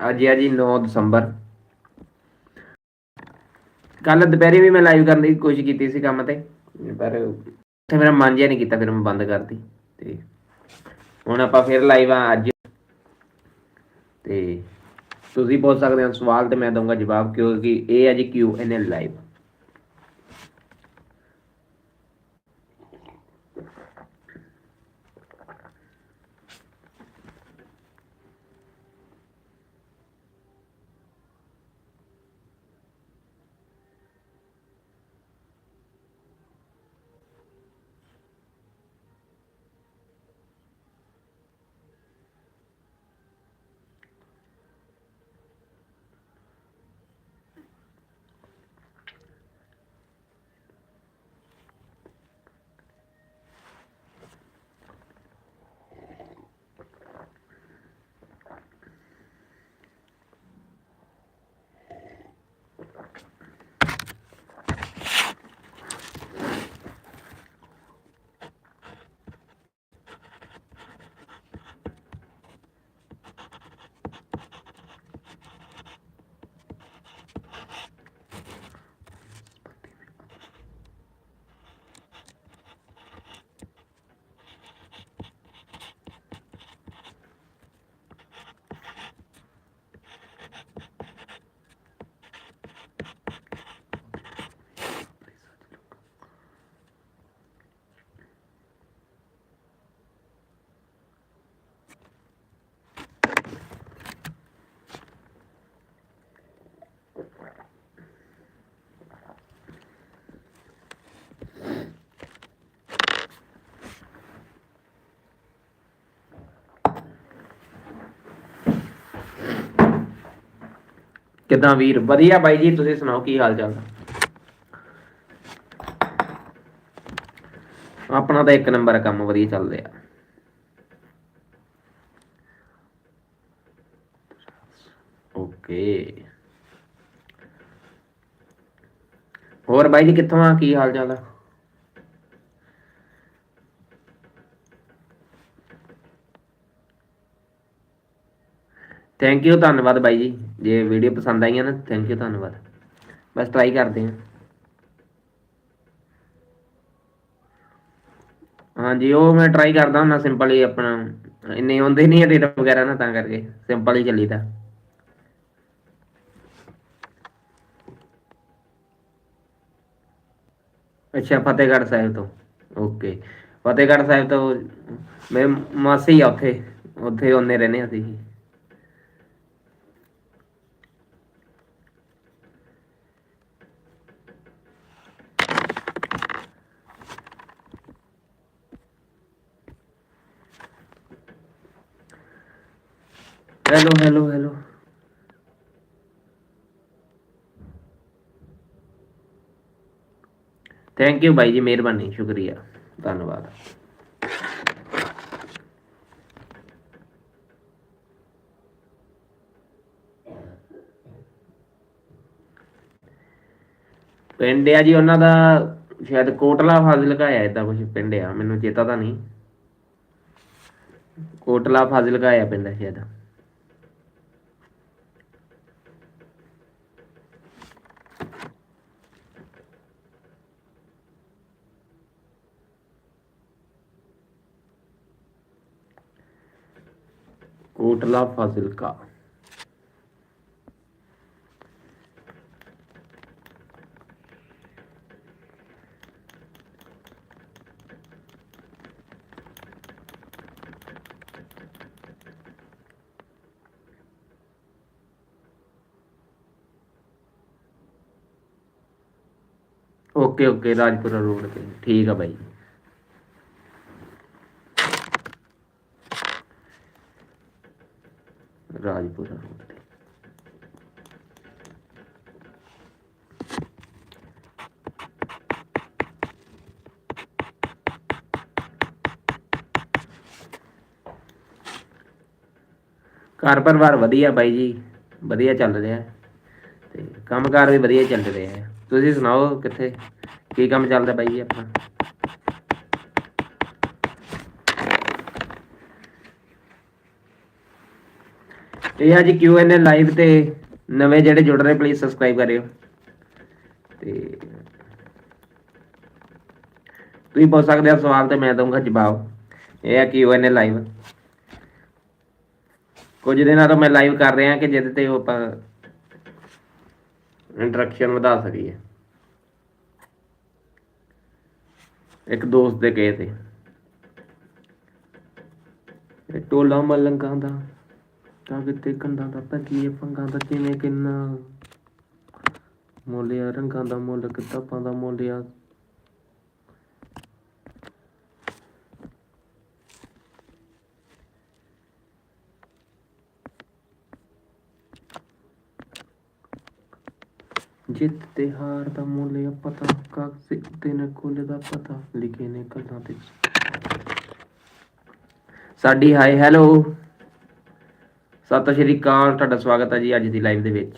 ਅੱਜ ਹੈ ਜੀ 9 ਦਸੰਬਰ। ਕੱਲ ਦੁਪਹਿਰੇ ਵੀ ਮੈਂ ਲਾਈਵ ਕਰਨ ਦੀ ਕੋਸ਼ਿਸ਼ ਕੀਤੀ ਸੀ ਕੰਮ ਤੇ, ਪਰ ਉੱਥੇ ਮੇਰਾ ਮਨ ਜਿਹਾ ਨਹੀਂ ਕੀਤਾ, ਫਿਰ ਮੈਂ ਬੰਦ ਕਰਤੀ। ਤੇ ਹੁਣ ਆਪਾਂ ਫਿਰ ਲਾਈਵ ਆ ਅੱਜ। ਤੇ ਤੁਸੀਂ ਪੁੱਛ ਸਕਦੇ ਹੋ ਸਵਾਲ ਤੇ ਮੈਂ ਦਊਂਗਾ ਜਵਾਬ, ਕਿਉਂਕਿ ਇਹ ਹੈ ਜੀ ਕਿਊ ਐਨ ਐਲ ਲਾਈਵ ਕਿਦਾਂ ਵੀਰ? ਵਧੀਆ ਬਾਈ ਜੀ, ਤੁਸੀਂ ਸੁਣਾਓ ਕੀ ਹਾਲ ਚਾਲ? ਆਪਣਾ ਤਾਂ ਇੱਕ ਨੰਬਰ ਕੰਮ ਵਧੀਆ ਚੱਲ ਰਿਹਾ। ਓਕੇ। ਹੋਰ ਬਾਈ ਜੀ, ਕਿੱਥੋਂ ਆ? ਕੀ ਹਾਲ ਚਾਲ ਆ? ਥੈਂਕ ਯੂ ਧੰਨਵਾਦ ਬਾਈ ਜੀ। ਜੇ ਵੀਡੀਓ ਪਸੰਦ ਆਈਆਂ ਨਾ ਥੈਂਕ ਯੂ ਧੰਨਵਾਦ। ਬਸ ਟਰਾਈ ਕਰਦੇ ਹਾਂ। ਹਾਂਜੀ, ਉਹ ਮੈਂ ਟਰਾਈ ਕਰਦਾ ਹੁੰਦਾ ਸਿੰਪਲ ਹੀ ਆਪਣਾ। ਇੰਨੇ ਆਉਂਦੇ ਨਹੀਂ ਐਡਿਟ ਵਗੈਰਾ ਨਾ, ਤਾਂ ਕਰਕੇ। ਸਿੰਪਲ ਹੀ ਚੱਲੀਦਾ। ਅੱਛਾ, ਫਤਿਹਗੜ੍ਹ ਸਾਹਿਬ ਤੋਂ। ਓਕੇ ਫਤਿਹਗੜ੍ਹ ਸਾਹਿਬ ਤੋਂ ਮੇਰੇ ਮਾਸੀ ਆ ਉੱਥੇ। ਉੱਥੇ ਉਹਨੇ ਰਹਿੰਦੇ ਅਸੀਂ। Hello hello hello thank you bye ਜੀ ਮਿਹਰਬਾਨੀ ਸ਼ੁਕਰੀਆ ਧੰਨਵਾਦ ਪਿੰਡ ਆ ਜੀ ਉਹਨਾਂ ਦਾ ਸ਼ਾਇਦ ਕੋਟਲਾ ਫਾਜ਼ਿਲਕਾ ਹੈ ਇਦਾਂ ਕੁਝ ਪਿੰਡ ਆ, ਮੈਨੂੰ ਚੇਤਾ ਤਾਂ ਨਹੀਂ। ਕੋਟਲਾ ਫਾਜ਼ਿਲਕਾ ਆ ਪਿੰਡ ਸ਼ਾਇਦ। Kotla Fazilka okay okay Rajpura road ਤੇ ਠੀਕ ਆ ਬਾਈ ਘਰ ਪਰਿਵਾਰ ਵਧੀਆ ਬਾਈ ਜੀ, ਵਧੀਆ ਚੱਲ ਰਿਹਾ ਹੈ। ਤੇ ਕੰਮਕਾਰ ਵੀ ਵਧੀਆ ਚੱਲ ਰਿਹਾ ਹੈ। ਤੁਸੀਂ ਸੁਣਾਓ ਕਿੱਥੇ, ਕੀ ਕੰਮ ਚੱਲਦਾ ਬਾਈ ਜੀ ਆਪਣਾ? ਇਹ ਆ Q&A ਲਾਈਵ ਤੇ ਨਵੇਂ ਜਿਹੜੇ ਜੁੜ ਰਹੇ ਪਲੀਜ਼ ਸਬਸਕ੍ਰਾਈਬ ਕਰਿਓ। ਤੇ ਤੁਸੀਂ ਪੁੱਛ ਸਕਦੇ ਹੋ ਸਵਾਲ ਤੇ ਮੈਂ ਦਊਂਗਾ ਜਵਾਬ। ਇਹ ਆ Q&A ਲਾਈਵ ਕੁਝ ਦਿਨਾਂ ਤੋਂ ਮੈਂ ਲਾਈਵ ਕਰ ਰਿਹਾ ਕਿ ਜਿਹਦੇ ਤੇ ਉਹ ਆਪਾਂ ਇੰਟਰੈਕਸ਼ਨ ਵਧਾ ਸਕੀਏ। ਇੱਕ ਦੋਸਤ ਦੇ ਕਹੇ ਤੇ। ਇਹ ਟੋਲਾ ਮਲੰਗਾਂ ਦਾ, ਤਾਂ ਕਿਤੇ ਕੰਧਾਂ ਦਾ ਪੱਕੀਏ ਪੰਗਾਂ ਦਾ, ਕਿਵੇਂ ਕਿੰਨਾ? ਮੋਲਿਆ ਰੰਗਾਂ ਦਾ ਮੁੱਲ, ਕਿਤਾਬਾਂ ਦਾ ਮੋਲਿਆ ਜਿੱਤ ਤੇ ਹਾਰ ਦਾ ਮੁੱਲ ਆ ਪਤਾ, ਕਾਗਜ਼ ਉੱਤੇ ਨੇ ਕੁੱਲ ਦਾ ਪਤਾ, ਲਿਖੇ ਨੇ ਕਲਾਂ ਤੇ ਸਾਡੀ ਹਾਈ ਹੈਲੋ। ਸਤਿ ਸ਼੍ਰੀ ਅਕਾਲ, ਤੁਹਾਡਾ ਸਵਾਗਤ ਹੈ ਜੀ ਅੱਜ ਦੀ ਲਾਈਵ ਦੇ ਵਿੱਚ।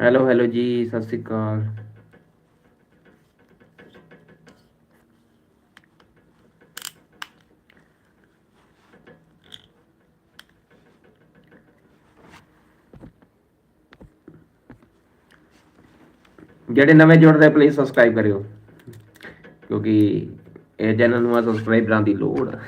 ਹੈਲੋ ਹੈਲੋ ਜੀ, ਸਤਿ ਸ਼੍ਰੀ ਅਕਾਲ। ਜਿਹੜੇ ਨਵੇਂ ਜੁੜ ਰਹੇ ਪਲੀਜ਼ ਸਬਸਕ੍ਰਾਈਬ ਕਰਿਓ ਕਿਉਂਕਿ ਇਹ ਚੈਨਲ ਨੂੰ ਆ ਸਬਸਕ੍ਰਾਈਬਰਾਂ ਦੀ ਲੋੜ ਆ।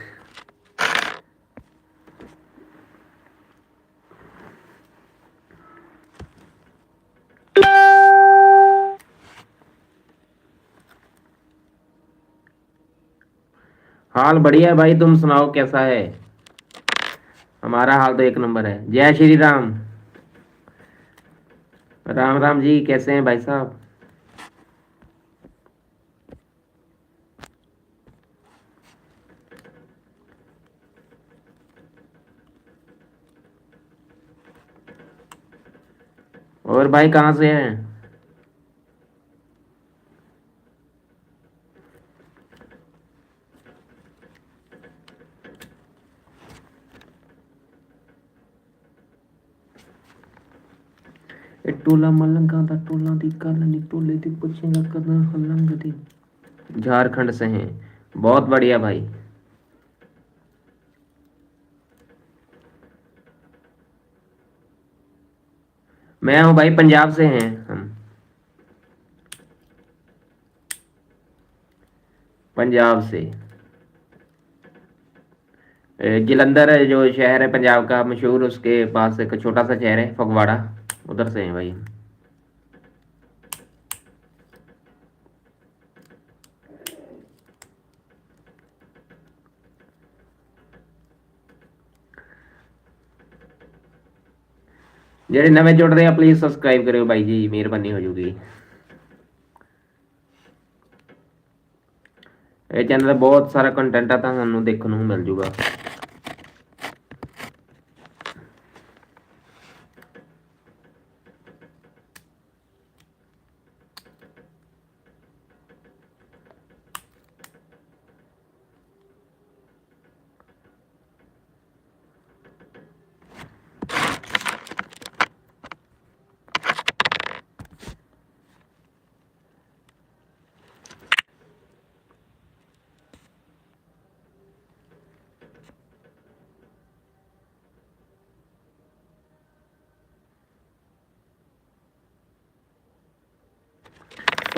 हाल बढ़िया है भाई तुम सुनाओ कैसा है हमारा हाल तो एक नंबर है जय श्री राम राम राम जी कैसे हैं भाई साहब और भाई कहाँ से है? टोला मलंगा का टोला दी कल नी टोले दी पूछेगा कदा हलंग दी। झारखंड से हैं। बहुत बढ़िया भाई। मैं हूँ भाई, पंजाब से हैं हम। पंजाब से। जलंधर जो शहर है पंजाब का, मशहूर उसके पास एक छोटा सा शहर है, फगवाड़ा। उधर से हैं भाई। ਜਿਹੜੇ ਨਵੇਂ ਜੁੜ ਰਹੇ ਆ ਪਲੀਜ਼ ਸਬਸਕ੍ਰਾਈਬ ਕਰਿਓ ਬਾਈ ਜੀ, ਮਿਹਰਬਾਨੀ ਹੋ ਜੂਗੀ। ਇਹ ਚੈਨਲ ਦਾ ਬਹੁਤ ਸਾਰਾ ਕੰਟੈਂਟ ਆ, ਤੁਹਾਨੂੰ ਦੇਖਣ ਨੂੰ ਮਿਲ ਜੂਗਾ।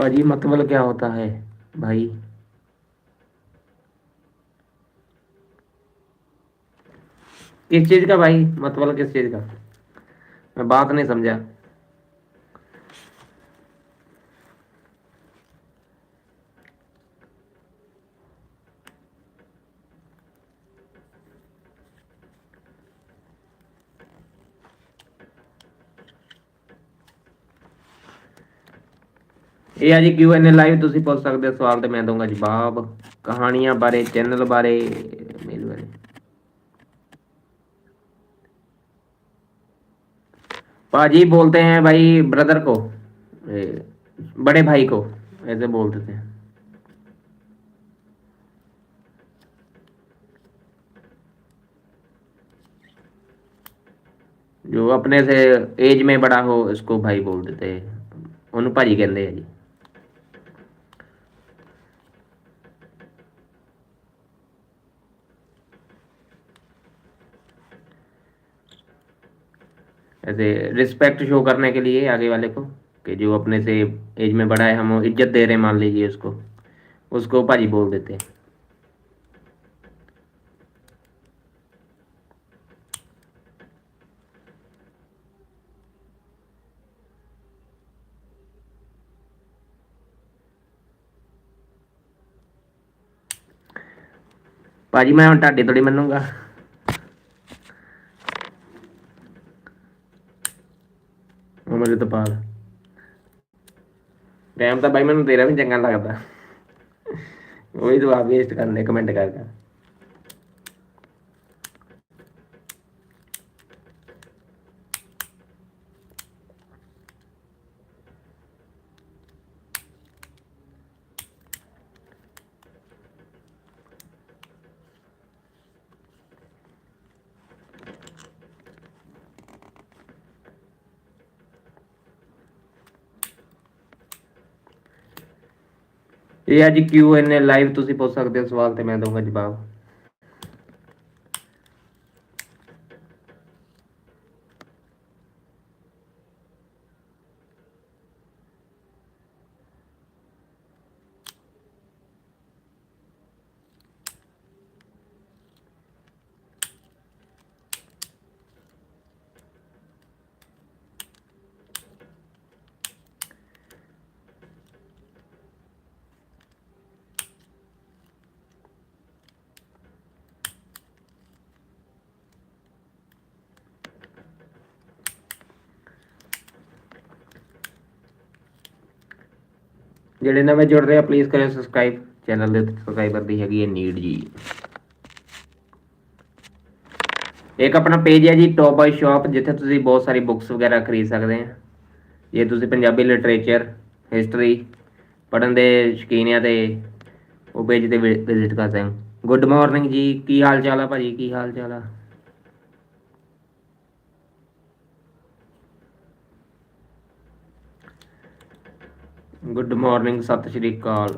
भाजी मतबल क्या होता है, भाई? किस चीज़ का भाई? मतबल किस चीज़ का? मैं बात नहीं समझा। ਇਹ ਆ ਜੀ Q&A ਲਾਈਵ ਤੁਸੀਂ ਪੁੱਛ ਸਕਦੇ ਹੋ ਸਵਾਲ ਤੇ ਮੈਂ ਦਊਂਗਾ ਜਵਾਬ ਕਹਾਣੀਆਂ ਬਾਰੇ ਚੈਨਲ ਬਾਰੇ ਮੇਲ ਬਾਰੇ पाजी बोलते हैं भाई ब्रदर को ए, बड़े भाई को ऐसे बोलते थे जो अपने से एज में बड़ा हो उसको भाई बोल देते हैं ਉਹਨੂੰ ਭਾਜੀ ਕਹਿੰਦੇ ਆ ऐसे रिस्पेक्ट शो करने के लिए आगे वाले को कि जो अपने से एज में बड़ा है हम इज्जत दे रहे हैं मान लीजिए उसको उसको भाजी बोल देते हैं ਭਾਜੀ ਮੈਂ ਹੁਣ ਤੁਹਾਡੇ ਤੋਂ ਨਹੀਂ ਮੰਨੂਗਾ ਉਮਰ ਟਾਈਮ ਤਾਂ ਬਾਈ ਮੈਨੂੰ ਤੇਰਾ ਵੀ ਚੰਗਾ ਲੱਗਦਾ। ਉਹੀ ਤੂੰ ਆਪ ਵੇਸਟ ਕਰਨੇ ਕਮੈਂਟ ਕਰ ਕਰ ਇਹ ਅੱਜ ਕਿਉਂ ਇਹਨੇ ਲਾਈਵ ਤੁਸੀਂ ਪੁੱਛ ਸਕਦੇ ਹੋ? ਸਵਾਲ ਤੇ ਮੈਂ ਦਊਂਗਾ ਜਵਾਬ। ਜਿਹੜੇ ਨਵੇਂ ਜੁੜ ਰਹੇ ਆ ਪਲੀਜ਼ ਕਰਿਓ ਸਬਸਕ੍ਰਾਈਬ ਚੈਨਲ ਦੇ ਸਬਸਕ੍ਰਾਈਬਰ ਦੀ ਹੈਗੀ ਹੈ ਨੀਡ ਜੀ ਇੱਕ ਆਪਣਾ ਪੇਜ ਹੈ ਜੀ ਟੌਪ ਬਾਈ ਸ਼ਾਪ ਜਿੱਥੇ ਤੁਸੀਂ ਬਹੁਤ ਸਾਰੀ ਬੁੱਕਸ ਵਗੈਰਾ ਖਰੀਦ ਸਕਦੇ ਆ। ਜੇ ਤੁਸੀਂ ਪੰਜਾਬੀ ਲਿਟਰੇਚਰ ਹਿਸਟਰੀ ਪੜ੍ਹਨ ਦੇ ਸ਼ੌਕੀਨ ਆ ਤੇ ਉਹ ਪੇਜ ਤੇ ਵਿਜ਼ਿਟ ਕਰ ਸਕਦੇ ਹੋ। ਗੁੱਡ ਮਾਰਨਿੰਗ ਜੀ, ਕੀ ਹਾਲ ਚਾਲ ਆ ਭਾਜੀ? ਕੀ ਹਾਲ ਚਾਲ ਆ? ਗੁੱਡ ਮਾਰਨਿੰਗ ਸਤਿ ਸ਼੍ਰੀ ਅਕਾਲ।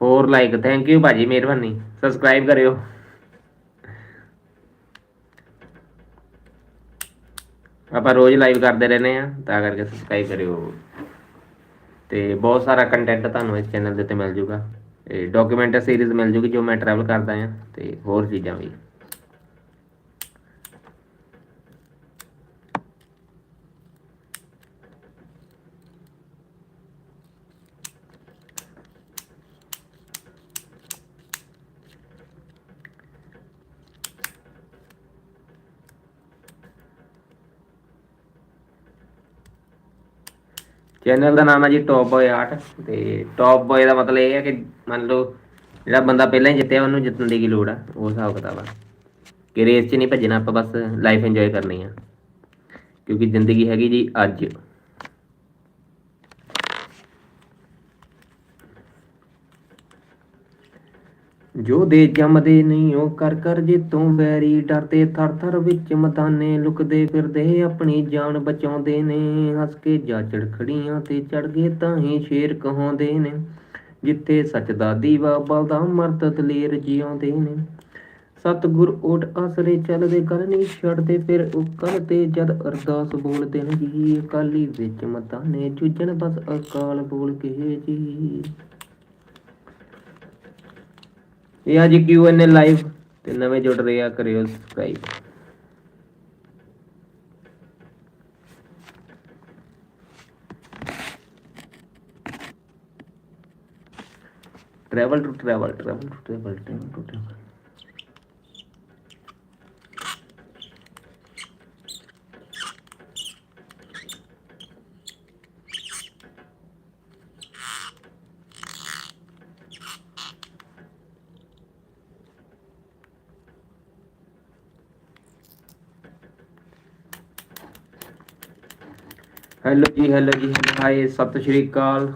ਫੋਰ ਲਾਈਕ ਥੈਂਕ ਯੂ ਭਾਜੀ, ਮਿਹਰਬਾਨੀ। ਸਬਸਕ੍ਰਾਈਬ ਕਰਿਓ। ਆਪਾਂ ਰੋਜ਼ ਲਾਈਵ ਕਰਦੇ ਰਹਿੰਦੇ ਆ ਤਾਂ ਕਰਕੇ ਸਬਸਕ੍ਰਾਈਬ ਕਰਿਓ। ਤੇ ਬਹੁਤ ਸਾਰਾ ਕੰਟੈਂਟ ਤੁਹਾਨੂੰ ਇਸ ਚੈਨਲ ਦੇ ਉੱਤੇ ਮਿਲ ਜੂਗਾ। ਡਾਕੂਮੈਂਟ ਸੀਰੀਜ਼ ਮਿਲ ਜੂਗੀ ਜੋ ਮੈਂ ਟਰੈਵਲ ਕਰਦਾ ਆ ਤੇ ਹੋਰ ਚੀਜ਼ਾਂ ਵੀ। ਚੈਨਲ ਦਾ ਨਾਮ ਹੈ ਜੀ ਟੌਪ ਬॉय ਆਰਟ ਤੇ ਟੌਪ ਬॉय ਦਾ ਮਤਲਬ ਇਹ ਹੈ ਕਿ ਮੰਨ ਲਓ ਜਿਹੜਾ ਬੰਦਾ ਪਹਿਲਾਂ ਹੀ ਜਿੱਤਿਆ ਉਹਨੂੰ ਜਿੱਤਣ ਦੀ ਕੀ ਲੋੜ ਆ, ਉਹ ਹਿਸਾਬ ਕਿਤਾਬ ਆ। ਕਿ ਰੇਸ 'ਚ ਨਹੀਂ ਭੱਜਣਾ, ਆਪਾਂ ਬਸ ਲਾਈਫ ਇੰਜੋਏ ਕਰਨੀ ਆ। ਕਿਉਂਕਿ ਜ਼ਿੰਦਗੀ ਹੈਗੀ ਜੀ ਅੱਜ। ਜੋ ਦੇ ਜੰਮਦੇ ਨਹੀਂ, ਉਹ ਕਰ ਕਰ ਜੇ ਵੈਰੀ ਡਰਦੇ ਥਰ ਥਰ ਵਿੱਚ ਮਤਾਨੇ ਲੁਕਦੇ ਫਿਰਦੇ, ਆਪਣੀ ਜਾਨ ਬਚਾਉਂਦੇ ਨੇ, ਹੱਸ ਕੇ ਜਾਚੜ ਖੜੀਆਂ ਤੇ ਚੜ ਗਏ ਤਾਂ ਹੀ ਸ਼ੇਰ ਕਹਾਉਂਦੇ ਨੇ, ਜਿੱਥੇ ਸੱਚ ਦਾ ਦੀਵਾ ਬਲਦਾ, ਮਰਦ ਦਲੇਰ ਜਿਉਂਦੇ ਨੇ। ਸਤਿਗੁਰ ਓਟ ਆਸਰੇ ਚੱਲਦੇ ਗੱਲ ਨਹੀਂ ਛੱਡਦੇ, ਫਿਰ ਉਹ ਕਰਦੇ ਜਦ ਅਰਦਾਸ ਬੋਲਦੇ ਨੇ, ਜੀ ਅਕਾਲੀ ਵਿੱਚ ਮਤਾਨੇ ਜੁਜਣ ਬਸ ਅਕਾਲ ਬੋਲ ਕੇ ਜੀ। ਇਹ ਆ ਜੀ ਕਿਊ ਐਨ ਏ ਲਾਈਵ ਤੇ ਨਵੇਂ ਜੁੜ ਰਹੇ ਆ ਕਰਿਓ subscribe travel to travel travel to travel travel to travel hello ਜੀ ਹੈਲੋ ਜੀ, ਹਾਏ, ਸਤਿ ਸ਼੍ਰੀ ਅਕਾਲ।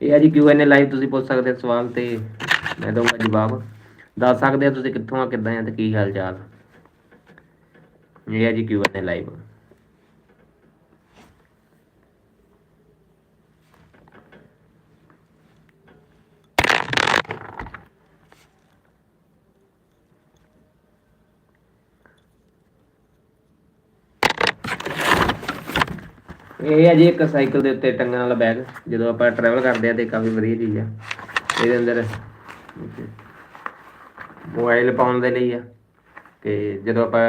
ਇਹ ਆ ਜੀ Q&A ਲਾਈਵ ਤੁਸੀਂ ਪੁੱਛ ਸਕਦੇ ਹੋ ਸਵਾਲ ਤੇ ਮੈਂ ਦਊਂਗਾ ਜਵਾਬ। ਦੱਸ ਸਕਦੇ ਹੋ ਤੁਸੀਂ ਕਿੱਥੋਂ ਆ, ਕਿੱਦਾਂ ਆ ਤੇ ਕੀ ਹਾਲ ਚਾਲ? ਇਹ ਆ ਜੀ Q&A ਲਾਈਵ ਇਹ ਹੈ ਜੀ ਇੱਕ ਸਾਈਕਲ ਦੇ ਉੱਤੇ ਟੰਗਣ ਵਾਲਾ ਬੈਗ ਜਦੋਂ ਆਪਾਂ ਟਰੈਵਲ ਕਰਦੇ ਆ ਤੇ ਕਾਫੀ ਵਧੀਆ ਚੀਜ਼ ਆ। ਇਹਦੇ ਅੰਦਰ ਮੋਬਾਈਲ ਪਾਉਣ ਦੇ ਲਈ ਆ ਤੇ ਜਦੋਂ ਆਪਾਂ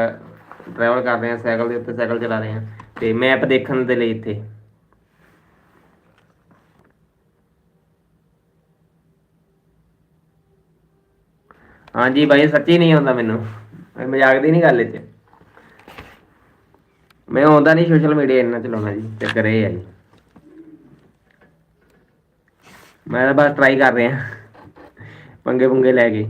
ਟਰੈਵਲ ਕਰਦੇ ਆ ਸਾਈਕਲ ਦੇ ਉੱਤੇ, ਸਾਈਕਲ ਚਲਾ ਰਹੇ ਆ ਤੇ ਮੈਪ ਦੇਖਣ ਦੇ ਲਈ ਇੱਥੇ। ਹਾਂਜੀ ਬਾਈ, ਸੱਚੀ ਨਹੀਂ ਆਉਂਦਾ ਮੈਨੂੰ। ਮਜ਼ਾਕ ਦੀ ਨਹੀਂ ਗੱਲ ਇਹ 'ਚ। ਮੈਂ ਆਉਂਦਾ ਨਹੀਂ ਸੋਸ਼ਲ ਮੀਡੀਆ ਇੰਨਾ ਚਲਾਉਣਾ ਜੀ, ਚੱਕਰ ਇਹ ਹੈ ਜੀ। ਮੈਂ ਤਾਂ ਬਸ ਟਰਾਈ ਕਰ ਰਿਹਾ, ਪੰਗੇ ਪੁੰਗੇ ਲੈ ਕੇ।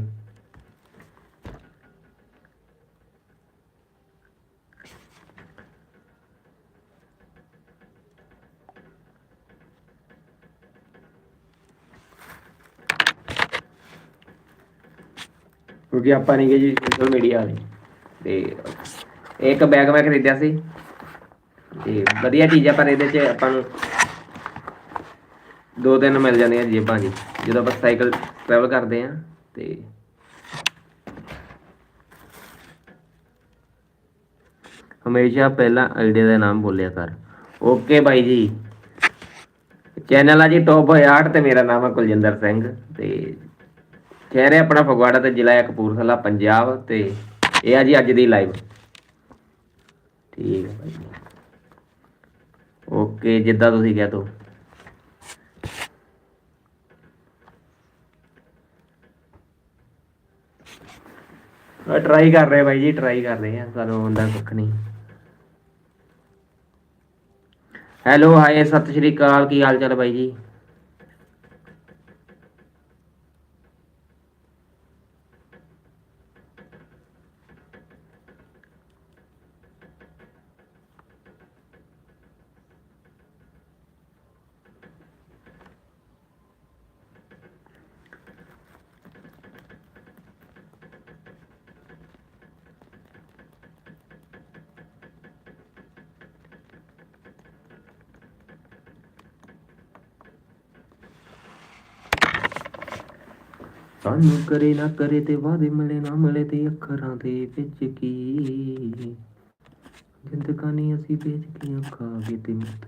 ਕਿਉਂਕਿ ਆਪਾਂ ਨਹੀਂ ਗਏ ਜੀ ਸੋਸ਼ਲ ਮੀਡੀਆ ਵਾਲੇ। ਤੇ ਇੱਕ ਬੈਗ ਮੈਂ ਖਰੀਦਿਆ ਸੀ। ਤੇ ਵਧੀਆ ਚੀਜ਼ ਆ, ਪਰ ਇਹਦੇ 'ਚ ਆਪਾਂ ਨੂੰ ਦੋ ਦਿਨ ਮਿਲ ਜਾਂਦੀਆਂ ਜੇਬਾਂ ਜੀ। ਜਦੋਂ ਆਪਾਂ ਸਾਈਕਲ ਟਰੈਵਲ ਕਰਦੇ ਆ ਤੇ ਹਮੇਸ਼ਾ ਪਹਿਲਾਂ ਆਈਡੀਆ ਦਾ ਨਾਮ ਬੋਲਿਆ ਕਰ। ਓਕੇ ਬਾਈ ਜੀ। ਚੈਨਲ ਆ ਜੀ ਟੌਪ 68 ਤੇ ਮੇਰਾ ਨਾਮ ਆ ਕੁਲਜਿੰਦਰ ਸਿੰਘ ਤੇ ਸ਼ਹਿਰ ਹੈ ਆਪਣਾ ਫਗਵਾੜਾ ਤੇ ਜ਼ਿਲ੍ਹਾ ਹੈ ਕਪੂਰਥਲਾ, ਪੰਜਾਬ ਤੇ ਇਹ ਆ ਜੀ ਅੱਜ ਦੀ ਲਾਈਵ ਠੀਕ ਹੈ ਭਾਈ ਓਕੇ ਜਿੱਦਾਂ ਤੁਸੀਂ ਕਹਿ ਦੋ। ਟਰਾਈ ਕਰ ਰਹੇ ਬਾਈ ਜੀ ਟਰਾਈ ਕਰ ਰਹੇ ਆ ਸਾਨੂੰ ਹੁੰਦਾ ਕੁੱਖ ਨਹੀਂ। ਹੈਲੋ ਹਾਏ ਸਤਿ ਸ਼੍ਰੀ ਅਕਾਲ, ਕੀ ਹਾਲ ਚਾਲ ਬਾਈ ਜੀ? ਸਾਨੂੰ ਕਰੇ ਨਾ ਕਰੇ ਤੇ ਵਾਦੇ ਮਿਲੇ ਨਾ ਮਿਲੇ ਤੇ ਅੱਖਰਾਂ ਦੇ ਵਿੱਚ ਕੀ? ਜ਼ਿੰਦਗਾਨੀ ਅਸੀਂ ਵੇਚ ਕੇ ਖਾਵੇ ਤੇ ਮਤ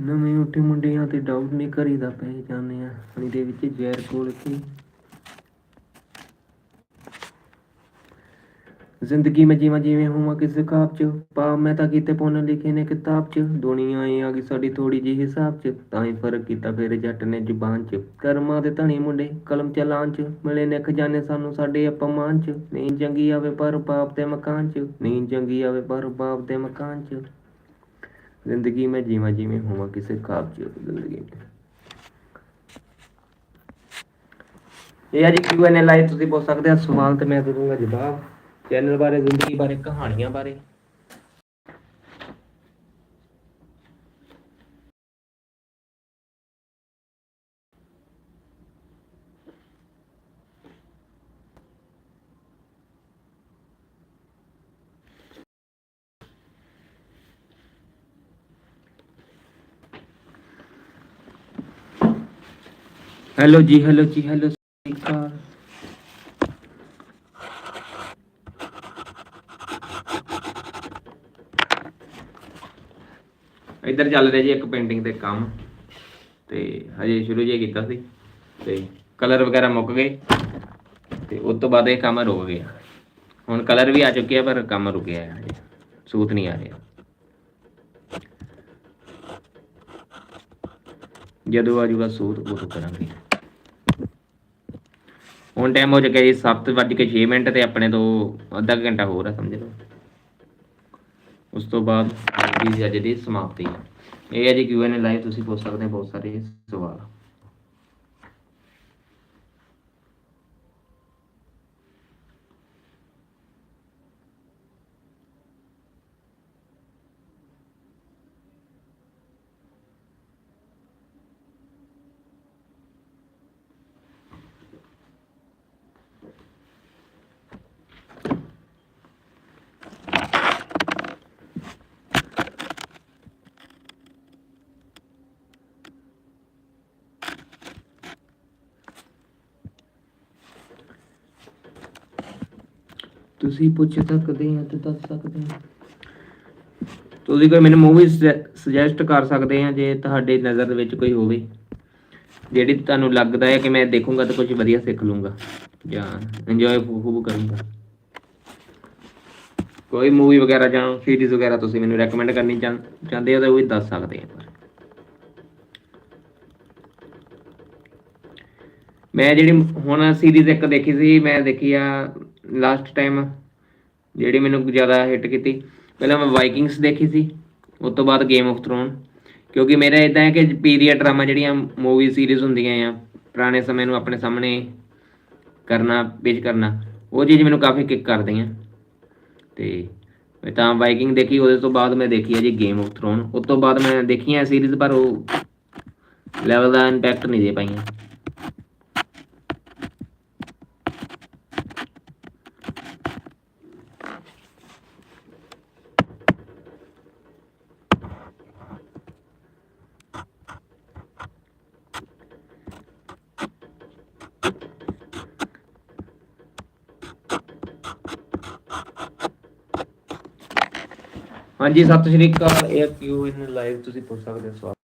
ਨਵੇਂ ਉੱਠੇ ਮੁੰਡਿਆਂ ਤੇ ਡਾਊਟ ਨਹੀਂ ਕਰੀਦਾ ਪੈ ਜਾਂਦੇ ਆ ਪਾਣੀ ਦੇ ਵਿੱਚ ਜ਼ਹਿਰ ਕੋਲ ਕੇ ਜ਼ਿੰਦਗੀ ਮੈਂ ਜਿਵੇਂ ਜਿਵੇਂ ਹੋਵਾਂ ਕਿਸੇ ਖਾਬ ਚ ਪਾ ਮੈਂ ਤਾਂ ਕੀਤੇ ਪੁੰਨ ਲਿਖੇ ਨੇ ਕਿਤਾਬ ਚ, ਦੁਨੀਆ ਏ ਆ ਗਈ ਸਾਡੀ ਥੋੜੀ ਜਿਹੀ ਹਿਸਾਬ ਚ, ਤਾਂ ਹੀ ਫ਼ਰਕ ਕੀਤਾ ਫਿਰ ਜੱਟ ਨੇ ਜ਼ੁਬਾਨ ਚ। ਕਰਮਾਂ ਦੇ ਧਣੀ ਮੁੰਡੇ, ਕਲਮ ਚਲਾਨ ਚ, ਮਿਲੇ ਨੇ ਖਜ਼ਾਨੇ ਸਾਨੂੰ ਸਾਡੇ ਅਪਮਾਨ ਚ, ਨਹੀਂ ਜੰਗੀ ਆਵੇ ਪਰ ਬਾਪ ਦੇ ਮਕਾਨ ਚ, ਨਹੀਂ ਜੰਗੀ ਆਵੇ ਪਰ ਬਾਪ ਦੇ ਮਕਾਨ ਚ। ਜ਼ਿੰਦਗੀ ਮੈਂ ਜਿਵੇਂ ਜਿਵੇਂ ਹੋਵਾਂ ਕਿਸੇ ਖਾਬ ਚ, ਜ਼ਿੰਦਗੀ ਇਹ ਅੱਜ Q&A ਲਾਈਵ ਤੁਸੀਂ ਪੁੱਛ ਸਕਦੇ ਹੋ ਸਵਾਲ ਤੇ ਮੈਂ ਦੇ ਦੂੰਗਾ ਜਵਾਬ। ਚੈਨਲ ਬਾਰੇ ਜ਼ਿੰਦਗੀ ਬਾਰੇ ਕਹਾਣੀਆਂ ਬਾਰੇ। ਹੈਲੋ ਜੀ ਹੈਲੋ ਜੀ ਹੈਲੋ ਸਤਿ ਸ਼੍ਰੀ ਅਕਾਲ ਇੱਧਰ ਚੱਲ ਰਿਹਾ ਜੀ ਇੱਕ ਪੇਂਟਿੰਗ ਤੇ ਕੰਮ। ਤੇ ਹਜੇ ਸ਼ੁਰੂ ਜਿਹਾ ਕੀਤਾ ਸੀ। ਤੇ ਕਲਰ ਵਗੈਰਾ ਮੁੱਕ ਗਏ। ਤੇ ਉਸ ਤੋਂ ਬਾਅਦ ਇਹ ਕੰਮ ਰੁਕ ਗਿਆ। ਹੁਣ ਕਲਰ ਵੀ ਆ ਚੁੱਕਿਆ ਪਰ ਕੰਮ ਰੁਕਿਆ ਹੈ ਸੂਤ ਨਹੀਂ ਆ ਰਿਹਾ। ਜਦੋਂ ਆ ਜਾਊਗਾ ਸੂਤ ਉਦੋਂ ਕਰਾਂਗੇ ਹੁਣ ਟਾਈਮ ਹੋ ਚੁੱਕਿਆ ਜੀ 7:06 ਮਿੰਟ ਤੇ ਆਪਣੇ ਤੋਂ ਅੱਧਾ ਘੰਟਾ ਹੋਰ ਆ, ਸਮਝ ਲਓ। ਉਸ ਤੋਂ ਬਾਅਦ ਦੀ ਅੱਜ ਦੀ ਸਮਾਪਤੀ ਹੈ। ਇਹ ਹੈ ਜੀ Q&A ਲਾਈਵ ਤੁਸੀਂ ਪੁੱਛ ਸਕਦੇ ਹੋ ਬਹੁਤ ਸਾਰੇ ਸਵਾਲ। ਤੁਸੀਂ ਪੁੱਛ ਸਕਦੇ ਆ ਤੇ ਦੱਸ ਸਕਦੇ ਆ। ਤੁਸੀਂ ਕੋਈ ਮੈਨੂੰ ਮੂਵੀ ਸੁਜੈਸਟ ਕਰ ਸਕਦੇ ਆ ਜੇ ਤੁਹਾਡੇ ਨਜ਼ਰ ਦੇ ਵਿੱਚ ਕੋਈ ਹੋਵੇ, ਜਿਹੜੀ ਤੁਹਾਨੂੰ ਲੱਗਦਾ ਹੈ ਕਿ ਮੈਂ ਦੇਖੂੰਗਾ ਤਾਂ ਕੁਝ ਵਧੀਆ ਸਿੱਖ ਲੂੰਗਾ ਜਾਂ ਇੰਜੋਏ ਖੂਬ ਕਰੂੰਗਾ। ਕੋਈ ਮੂਵੀ ਵਗੈਰਾ ਜਾਂ ਸੀਰੀਜ਼ ਵਗੈਰਾ ਤੁਸੀਂ ਮੈਨੂੰ ਰეკਮੈਂਡ ਕਰਨੀ ਚਾਹੁੰਦੇ ਹੋ ਤਾਂ ਉਹ ਵੀ ਦੱਸ ਸਕਦੇ ਆ ਮੈਂ ਜਿਹੜੀ ਹੁਣ ਸੀਰੀਜ਼ ਇੱਕ ਦੇਖੀ ਸੀ, ਮੈਂ ਦੇਖੀ ਆ ਲਾਸਟ ਟਾਈਮ ਜਿਹੜੀ ਮੈਨੂੰ ਜ਼ਿਆਦਾ ਹਿੱਟ ਕੀਤੀ। ਪਹਿਲਾਂ ਮੈਂ ਵਾਈਕਿੰਗਸ ਦੇਖੀ ਸੀ, ਉਸ ਤੋਂ ਬਾਅਦ ਗੇਮ ਆਫ ਥਰੋਨ ਕਿਉਂਕਿ ਮੇਰਾ ਇਦਾਂ ਹੈ ਕਿ ਪੀਰੀਅਡ ਡਰਾਮਾ ਜਿਹੜੀਆਂ ਮੂਵੀ ਸੀਰੀਜ਼ ਹੁੰਦੀਆਂ ਆ, ਪੁਰਾਣੇ ਸਮੇਂ ਨੂੰ ਆਪਣੇ ਸਾਹਮਣੇ ਕਰਨਾ, ਪੇਸ਼ ਕਰਨਾ, ਉਹ ਚੀਜ਼ ਮੈਨੂੰ ਕਾਫੀ ਕਿੱਕ ਕਰਦੀਆਂ। ਤੇ ਮੈਂ ਤਾਂ ਵਾਈਕਿੰਗ ਦੇਖੀ, ਉਹਦੇ ਤੋਂ ਬਾਅਦ ਮੈਂ ਦੇਖੀ ਹੈ ਜੀ ਗੇਮ ਆਫ ਥਰੋਨ ਉਸ ਤੋਂ ਬਾਅਦ ਮੈਂ ਦੇਖੀਆਂ ਸੀਰੀਜ਼ ਪਰ ਉਹ ਲੈਵਲ ਦਾ ਇੰਪੈਕਟ ਨਹੀਂ ਦੇ ਪਾਈਆਂ। ਹਾਂਜੀ, ਸਤਿ ਸ਼੍ਰੀ ਅਕਾਲ, ਇਹ ਕਿਉ ਇਨ ਲਾਈਵ ਤੁਸੀਂ ਪੁੱਛ ਸਕਦੇ ਹੋ ਸਵਾਲ।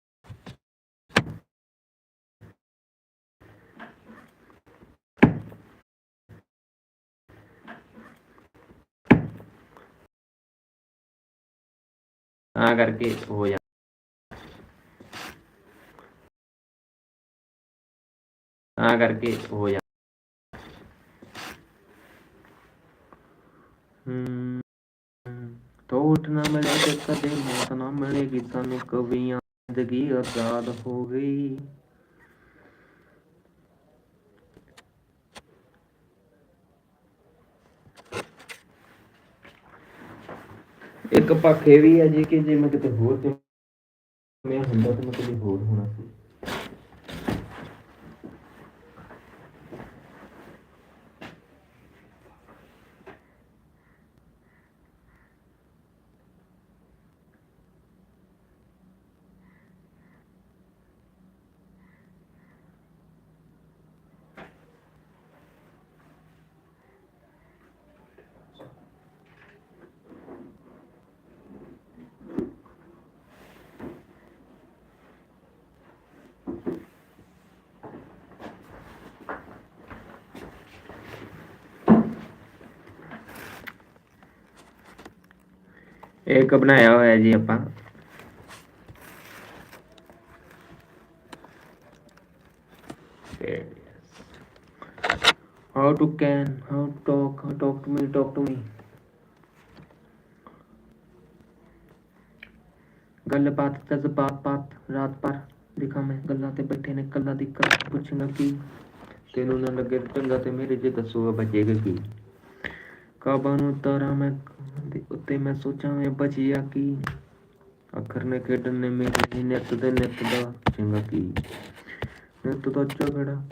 ਤਾਂ ਕਰਕੇ ਹੋ ਜਾ ਤਾਂ ਕਰਕੇ ਹੋ ਜਾ ਹੂੰ ਟੋਟ ਨਾ ਮਿਲੇ ਤੇ ਕਦੇ ਮੌਤ ਨਾ ਮਿਲੇਗੀ ਸਾਨੂੰ ਕਵੀਆਂ ਜ਼ਿੰਦਗੀ ਆਜ਼ਾਦ ਹੋ ਗਈ। ਇੱਕ ਪੱਖ ਇਹ ਵੀ ਹੈ ਜੀ ਕਿ ਜੇ ਮੈਂ ਕਿਤੇ ਹੋਰ ਤੇ ਮੈਂ ਹੁੰਦਾ ਤਾਂ ਮੈਂ ਕਿਤੇ ਹੋਰ ਹੋਣਾ ਸੀ। ਇੱਕ ਬਣਾਇਆ ਹੋਇਆ ਜੀ ਆਪਾਂ। How to can, how to talk, how talk to me, talk to me ਗੱਲਬਾਤ, ਜਜ਼ਬਾਤ, ਬਾਤ, ਰਾਤ ਪਰ ਦਿਖਾ ਮੈਂ ਗੱਲਾਂ ਤੇ ਬੈਠੇ ਨੇ ਕੱਲਾ ਦੀ ਕਰ ਪੁੱਛਣਾ ਕੀ। ਤੈਨੂੰ ਨਾ ਲੱਗੇ ਚੰਗਾ ਤੇ ਮੇਰੇ ਜੇ ਦੱਸੂਗਾ ਬਚੇਗਾ ਕੀ ਕਾਬਾ ਨੂੰ ਤਾਰਾਂ ਮੈਂ ਦੇ ਮੈਂ ਸੋਚਾਂ ਮੈਂ ਬਚਿਆ ਕੀ ਅੱਖਰ ਨੇ ਖੇਡਣ ਨੇ ਮੇਰੇ ਨਿੱਤ ਦੇ ਨਿੱਤ ਦਾ ਚੰਗਾ ਕੀ। ਨਿੱਤ ਦਾ ਝਗੜਾ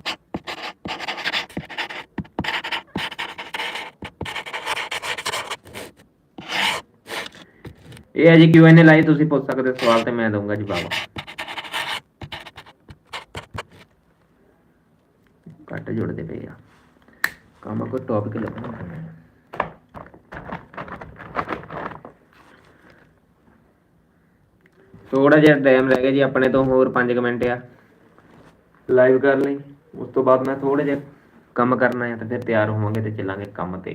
ਇਹ ਹੈ ਜੀ ਕਿਊਐਨਏ ਲਾਈ, ਤੁਸੀਂ ਪੁੱਛ ਸਕਦੇ ਸਵਾਲ ਤੇ ਮੈਂ ਦਊਂਗਾ ਜਵਾਬ। ਕੱਟ ਜੁੜਦੇ ਪਏ ਆ। ਕੰਮ ਕੋਈ ਟੌਪਿਕ ਲੱਭਣਾ ਪੈਣਾ ਹੈ। ਥੋੜਾ ਜਿਹਾ ਟਾਈਮ ਰਹਿ ਗਿਆ ਜੀ, ਆਪਣੇ ਤੋਂ ਹੋਰ 5 ਮਿੰਟ ਆ। ਲਾਈਵ ਕਰ ਲਈ, ਉਸ ਤੋਂ ਬਾਅਦ ਮੈਂ ਥੋੜਾ ਜਿਹਾ ਕੰਮ ਕਰਨਾ ਹੈ ਤੇ ਫਿਰ ਤਿਆਰ ਹੋਵਾਂਗੇ ਤੇ ਚੱਲਾਂਗੇ ਕੰਮ ਤੇ।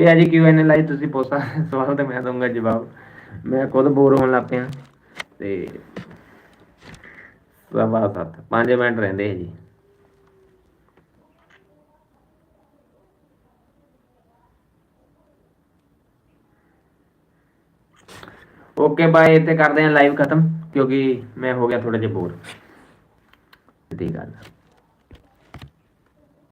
ਇਹ ਹੈ ਜੀ ਕਿਊਐਨਏ ਲਾਈ ਤੁਸੀਂ ਪੁੱਛ ਸਵਾਲ ਤੇ ਮੈਂ ਦਊਂਗਾ ਜਵਾਬ। ਮੈਂ ਖੁਦ ਬੋਰ ਹੋਣ ਲੱਗ ਪਿਆ। ਤੇ ਸਵਾ ਸੱਤ 5 ਮਿੰਟ ਰਹਿੰਦੇ ਜੀ। ਓਕੇ ਬਾਏ ਇੱਥੇ ਕਰਦੇ ਹਾਂ ਲਾਈਵ ਖਤਮ, ਕਿਉਂਕਿ ਮੈਂ ਹੋ ਗਿਆ ਥੋੜਾ ਜਿਹਾ ਬੋਰ ਦੀ ਗੱਲ